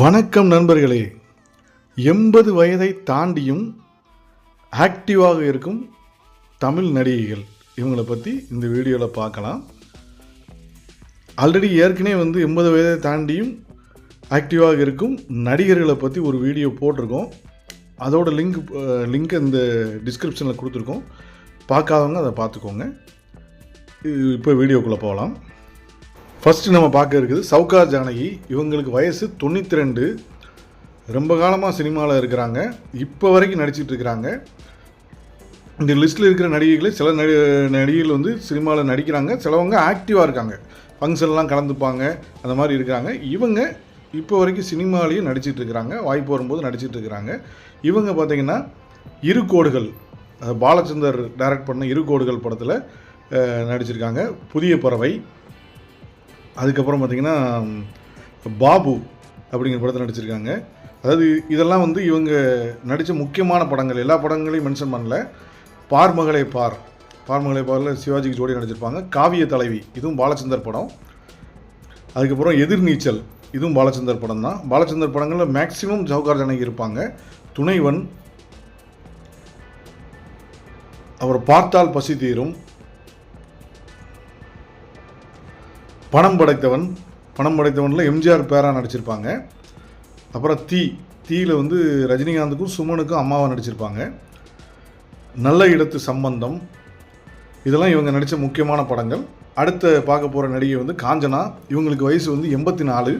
வணக்கம் நண்பர்களே. எண்பது வயதை தாண்டியும் ஆக்டிவாக இருக்கும் தமிழ் நடிகைகள். இவங்களை பற்றி இந்த வீடியோவில் பார்க்கலாம். ஆல்ரெடி ஏற்கனவே வந்து எண்பது வயதை தாண்டியும் ஆக்டிவாக இருக்கும் நடிகர்களை பற்றி ஒரு வீடியோ போட்டிருக்கோம். அதோட லிங்க் லிங்க் இந்த டிஸ்கிரிப்ஷனில் கொடுத்துருக்கோம். பார்க்காதவங்க அதை பார்த்துக்கோங்க. இப்போ வீடியோக்குள்ளே போகலாம். ஃபஸ்ட்டு நம்ம பார்க்க இருக்குது சவுகார் ஜானகி. இவங்களுக்கு வயசு தொண்ணூற்றி ரெண்டு ரொம்ப காலமாக சினிமாவில் இருக்கிறாங்க. இப்போ வரைக்கும் நடிச்சிட்ருக்கிறாங்க இந்த லிஸ்ட்டில் இருக்கிற நடிகைகளே சில நடி நடிகைகள் வந்து சினிமாவில் நடிக்கிறாங்க. சிலவங்க ஆக்டிவாக இருக்காங்க. ஃபங்க்ஷன்லாம் கலந்துப்பாங்க. அந்த மாதிரி இருக்கிறாங்க. இவங்க இப்போ வரைக்கும் சினிமாலேயும் நடிச்சிட்ருக்கிறாங்க வாய்ப்பு வரும்போது நடிச்சிட்டு இருக்கிறாங்க. இவங்க பார்த்திங்கன்னா இரு கோடுகள் பாலச்சந்தர் டைரக்ட் பண்ண இரு கோடுகள் படத்தில் நடிச்சிருக்காங்க. புதிய பறவை அதுக்கப்புறம் பார்த்திங்கன்னா பாபு அப்படிங்கிற படத்தில் நடிச்சிருக்காங்க. அதாவது இதெல்லாம் வந்து இவங்க நடித்த முக்கியமான படங்கள். எல்லா படங்களையும் மென்ஷன் பண்ணல. பார்மகளை பார். பார்மகளை பாரில் சிவாஜிக்கு ஜோடி நடிச்சிருப்பாங்க. காவிய தலைவி இதுவும் பாலச்சந்தர் படம். அதுக்கப்புறம் எதிர்நீச்சல் இதுவும் பாலச்சந்தர் படம் தான். பாலச்சந்தர் படங்களில் மேக்ஸிமம் ஜவுகார் ஜானகி இருப்பாங்க. துணைவன் அவர் பார்த்தால் பசி தீரும். பணம் படைத்தவன் பணம் படைத்தவனில் எம்ஜிஆர் பேரா நடிச்சிருப்பாங்க. அப்புறம் தீ தீயில் வந்து ரஜினிகாந்துக்கும் சுமனுக்கும் அம்மாவை நடிச்சிருப்பாங்க. நல்ல இடத்து சம்பந்தம். இதெல்லாம் இவங்க நடித்த முக்கியமான படங்கள். அடுத்த பார்க்க போகிற நடிகை வந்து காஞ்சனா. இவங்களுக்கு வயசு வந்து எண்பத்தி நாலு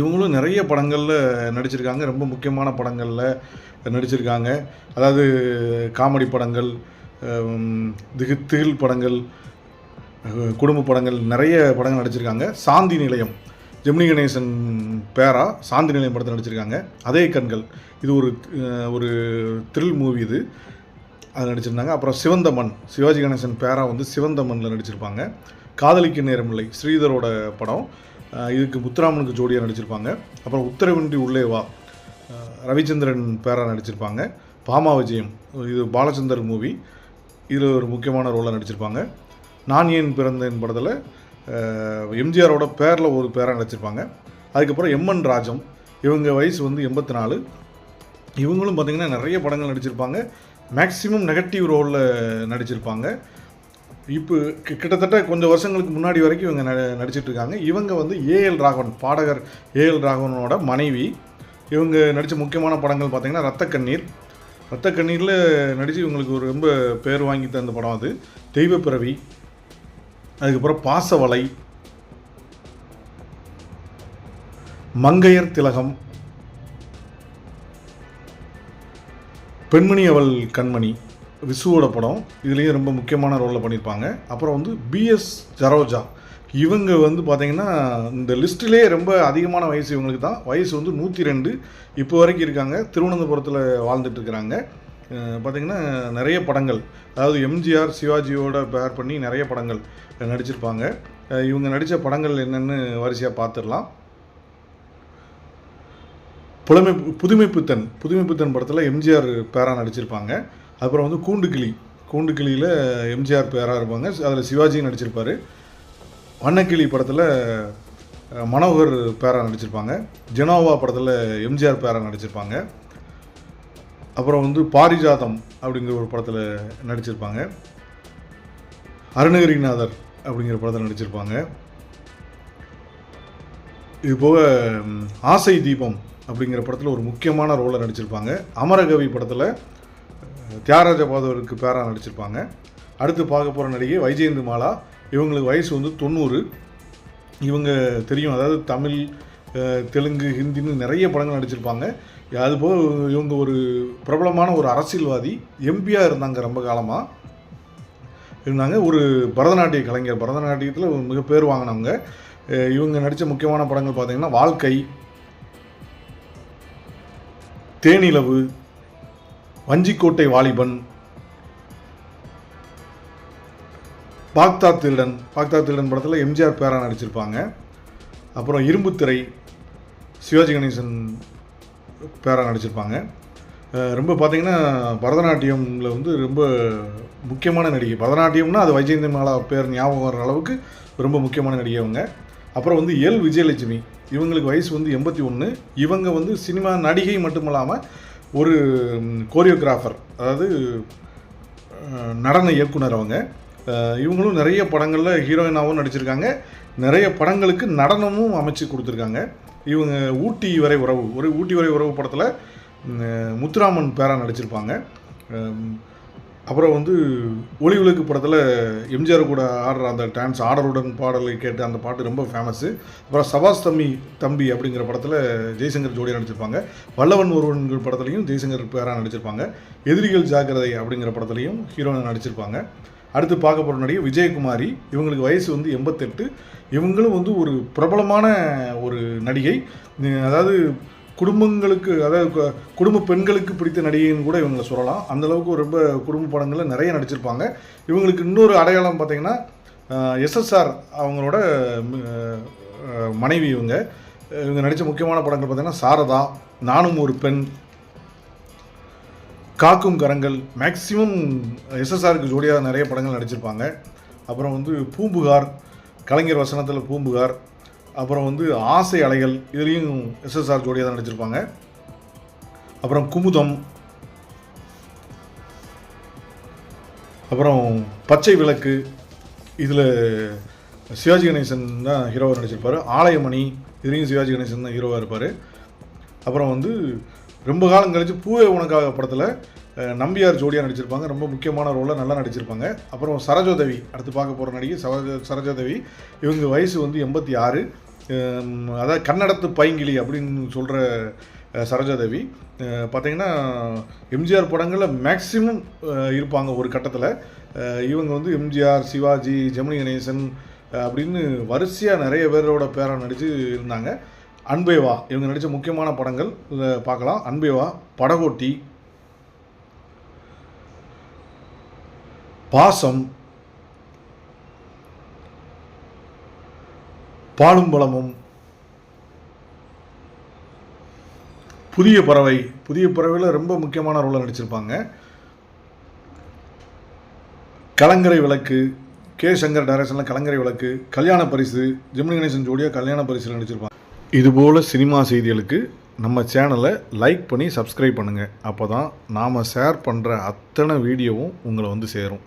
இவங்களும் நிறைய படங்களில் நடிச்சிருக்காங்க. ரொம்ப முக்கியமான படங்களில் நடிச்சிருக்காங்க. அதாவது காமெடி படங்கள் திகு திகில் படங்கள் குடும்ப படங்கள் நிறைய படங்கள் நடிச்சிருக்காங்க. சாந்தி நிலையம் ஜெமினி கணேசன் பேரா சாந்தி நிலையம் படத்தில் நடிச்சிருக்காங்க. அதே கண்கள். இது ஒரு ஒரு த்ரில் மூவி இது. அது நடிச்சிருந்தாங்க. அப்புறம் சிவந்தமன் சிவாஜி கணேசன் பேரா வந்து சிவந்தமனில் நடிச்சிருப்பாங்க. காதலிக்க நேரமில்லை ஸ்ரீதரோட படம். இதுக்கு முத்துராமனுக்கு ஜோடியாக நடிச்சிருப்பாங்க. அப்புறம் உத்தரவின்றி உள்ளே வா ரவிச்சந்திரன் பேரா நடிச்சிருப்பாங்க. பாமா விஜயம் இது பாலச்சந்தர் மூவி இதில் ஒரு முக்கியமான ரோலாக நடிச்சிருப்பாங்க. நான் ஏன் பிறந்தேன் படத்தில் எம்ஜிஆரோட பேரில் ஒரு பேராக நடிச்சிருப்பாங்க. அதுக்கப்புறம் எம்என் ராஜம். இவங்க வயசு வந்து எண்பத்தி நாலு இவங்களும் பார்த்திங்கன்னா நிறைய படங்கள் நடிச்சிருப்பாங்க. மேக்ஸிமம் நெகட்டிவ் ரோலில் நடிச்சிருப்பாங்க. இப்போ கிட்டத்தட்ட கொஞ்சம் வருஷங்களுக்கு முன்னாடி வரைக்கும் இவங்க ந நடிச்சிட்டு இருக்காங்க இவங்க வந்து ஏஎல் ராகவன் பாடகர் ஏஎல் ராகவனோட மனைவி. இவங்க நடித்த முக்கியமான படங்கள் பார்த்திங்கன்னா ரத்த கண்ணீர் ரத்த கண்ணீரில் நடித்து இவங்களுக்கு ஒரு ரொம்ப பேர் வாங்கி தந்த படம் அது. தெய்வப்பிறவி அதுக்கப்புறம் பாசவலை மங்கையர் திலகம் பெண்மணி அவள் கண்மணி விசுவோட படம் இதுலேயும் ரொம்ப முக்கியமான ரோலில் பண்ணியிருப்பாங்க அப்புறம் வந்து பிஎஸ் ஜரோஜா. இவங்க வந்து பார்த்தீங்கன்னா இந்த லிஸ்ட்டிலே ரொம்ப அதிகமான வயசு இவங்களுக்கு தான். வயசு வந்து நூற்றி ரெண்டு. இப்போ வரைக்கும் இருக்காங்க. திருவனந்தபுரத்தில் வாழ்ந்துட்டு இருக்கிறாங்க. பார்த்திங்கன்னா நிறைய படங்கள். அதாவது எம்ஜிஆர் சிவாஜியோட பேர் பண்ணி நிறைய படங்கள் நடிச்சிருப்பாங்க. இவங்க நடித்த படங்கள் என்னென்னு வரிசையாக பார்த்துடலாம் புலமை புதுமைப்புத்தன் புதுமைப்புத்தன் படத்தில் எம்ஜிஆர் பேரா நடிச்சிருப்பாங்க. அப்புறம் வந்து கூண்டுக்கிளி. கூண்டுக்கிளியில் எம்ஜிஆர் பேராக இருப்பாங்க. அதில் சிவாஜியும் நடிச்சிருப்பார். வண்ணக்கிளி படத்தில் மனோகர் பேரா நடிச்சிருப்பாங்க. ஜெனோவா படத்தில் எம்ஜிஆர் பேரா நடிச்சிருப்பாங்க. அப்புறம் வந்து பாரிஜாதம் அப்படிங்கிற ஒரு படத்தில் நடிச்சிருப்பாங்க. அருணகிரிநாதர் அப்படிங்கிற படத்தில் நடிச்சிருப்பாங்க. இது போக ஆசை தீபம் அப்படிங்கிற படத்தில் ஒரு முக்கியமான ரோலில் நடிச்சிருப்பாங்க. அமரகவி படத்தில் தியாகராஜ பாதவருக்கு பேராக நடிச்சிருப்பாங்க. அடுத்து பார்க்க போகிற நடிகை வைஜெயந்தி மாலா. இவங்களுக்கு வயசு வந்து தொண்ணூறு. இவங்க தெரியும். அதாவது தமிழ் தெலுங்கு ஹிந்தின்னு நிறைய படங்கள் நடிச்சிருப்பாங்க. அதுபோக இவங்க ஒரு பிரபலமான ஒரு அரசியல்வாதி எம்பியாக இருந்தாங்க ரொம்ப காலமாக இருந்தாங்க ஒரு பரதநாட்டிய கலைஞர். பரதநாட்டியத்தில் மிக பேர் வாங்கினவங்க. இவங்க நடித்த முக்கியமான படங்கள் பார்த்தீங்கன்னா வாழ்க்கை தேனிலவு வஞ்சிக்கோட்டை வாலிபன் பாக்தாத் திருடன் பாக்தா திருடன் படத்தில் எம்ஜிஆர் பேரா நடிச்சிருப்பாங்க. அப்புறம் இரும்புத்திரை சிவாஜி கணேசன் பேராக நடிச்சிருப்பாங்க ரொம்ப பார்த்தீங்கன்னா பரதநாட்டியமில் வந்து ரொம்ப முக்கியமான நடிகை. பரதநாட்டியம்னா அது வைஜெயந்தி மாலா பேர் ஞாபகம் வர அளவுக்கு ரொம்ப முக்கியமான நடிகை அவங்க. அப்புறம் வந்து எல். விஜயலட்சுமி. இவங்களுக்கு வயசு வந்து எண்பத்தி ஒன்று இவங்க வந்து சினிமா நடிகை மட்டுமல்லாமல் ஒரு கோரியோகிராஃபர் அதாவது நடன இயக்குனர் அவங்க. இவங்களும் நிறைய படங்களில் ஹீரோயினாகவும் நடிச்சிருக்காங்க. நிறைய படங்களுக்கு நடனமும் அமைச்சு கொடுத்துருக்காங்க. இவங்க ஊட்டி வரை உறவு ஒரு ஊட்டி வரை உறவு படத்தில் முத்துராமன் பேரா நடிச்சிருப்பாங்க. அப்புறம் வந்து ஒளி விளக்கு படத்தில் எம்ஜிஆர் கூட ஆடுற அந்த டான்ஸ் ஆடருடன் பாடலை கேட்டு அந்த பாட்டு ரொம்ப ஃபேமஸ்ஸு அப்புறம் சபாஸ் தம்பி தம்பி அப்படிங்கிற படத்தில் ஜெய்சங்கர் ஜோடியாக நடிச்சிருப்பாங்க. வல்லவன் ஒருவன்கள் படத்துலையும் ஜெய்சங்கர் பேராக நடிச்சிருப்பாங்க. எதிரிகள் ஜாக்கிரதை அப்படிங்கிற படத்துலையும் ஹீரோயின் நடிச்சிருப்பாங்க. அடுத்து பார்க்க போகிற நடிகை விஜயகுமாரி. இவங்களுக்கு வயசு வந்து எண்பத்தெட்டு. இவங்களும் வந்து ஒரு பிரபலமான ஒரு நடிகை. அதாவது குடும்பங்களுக்கு அதாவது குடும்ப பெண்களுக்கு பிடித்த நடிகைன்னு கூட இவங்களை சொல்லலாம். அந்த அளவுக்கு ரொம்ப குடும்ப படங்களில் நிறைய நடிச்சிருப்பாங்க. இவங்களுக்கு இன்னொரு அடையாளம் பார்த்திங்கன்னா எஸ்எஸ்ஆர் அவங்களோட மனைவி இவங்க. இவங்க நடித்த முக்கியமான படங்கள் பார்த்திங்கன்னா சாரதா நானும் ஒரு பெண் காக்கும் கரங்கள் மேக்ஸிமம் எஸ்எஸ்ஆருக்கு ஜோடியாக நிறைய படங்கள் நடிச்சிருப்பாங்க. அப்புறம் வந்து பூம்புகார் கலைஞர் வசனத்தில் பூம்புகார் அப்புறம் வந்து ஆசை அலைகள் இதுலேயும் எஸ்எஸ்ஆர் ஜோடியாக தான் நடிச்சிருப்பாங்க. அப்புறம் குமுதம் அப்புறம் பச்சை விளக்கு இதில் சிவாஜி கணேசன் தான் ஹீரோவாக நடிச்சிருப்பார். ஆலயமணி இதுலேயும் சிவாஜி கணேசன் தான் ஹீரோவாக இருப்பார். அப்புறம் வந்து ரொம்ப காலம் கழிச்சு பூவே உனக்காக படத்தில் நம்பியார் ஜோடியாக நடிச்சிருப்பாங்க. ரொம்ப முக்கியமான ரோலில் நல்லா நடிச்சிருப்பாங்க. அப்புறம் சரஜோதவி அடுத்து பார்க்க போகிற நடிகை சரோஜா சரோஜாதேவி. இவங்க வயசு வந்து எண்பத்தி ஆறு. அதாவது கன்னடத்து பைங்கிளி அப்படின்னு சொல்கிற சரோஜாதேவி. பார்த்திங்கன்னா பார்த்தீங்கன்னா எம்ஜிஆர் படங்களில் மேக்சிமம் இருப்பாங்க ஒரு கட்டத்தில். இவங்க வந்து எம்ஜிஆர் சிவாஜி ஜெமினி கணேசன் அப்படின்னு வரிசையாக நிறைய பேரோட பேரை நடித்து இருந்தாங்க. அன்பேவா இவங்க நடித்த முக்கியமான படங்கள் பார்க்கலாம். அன்பேவா படகோட்டி பாசம் பாலும் பழமும் புதிய பறவை. புதிய பறவையில் ரொம்ப முக்கியமான ரோலை நடிச்சிருப்பாங்க. கலங்கரை விளக்கு கே. சங்கர் டைரக்ஷனில் கலங்கரை விளக்கு கல்யாண பரிசு ஜெமினி கணேசன் ஜோடியாக கல்யாண பரிசில் நடிச்சிருப்பாங்க. இதுபோல் சினிமா செய்திகளுக்கு நம்ம சேனலை லைக் பண்ணி சப்ஸ்கிரைப் பண்ணுங்கள் அப்போ தான் நாம் ஷேர் பண்ணுற அத்தனை வீடியோவும் உங்களை வந்து சேரும்.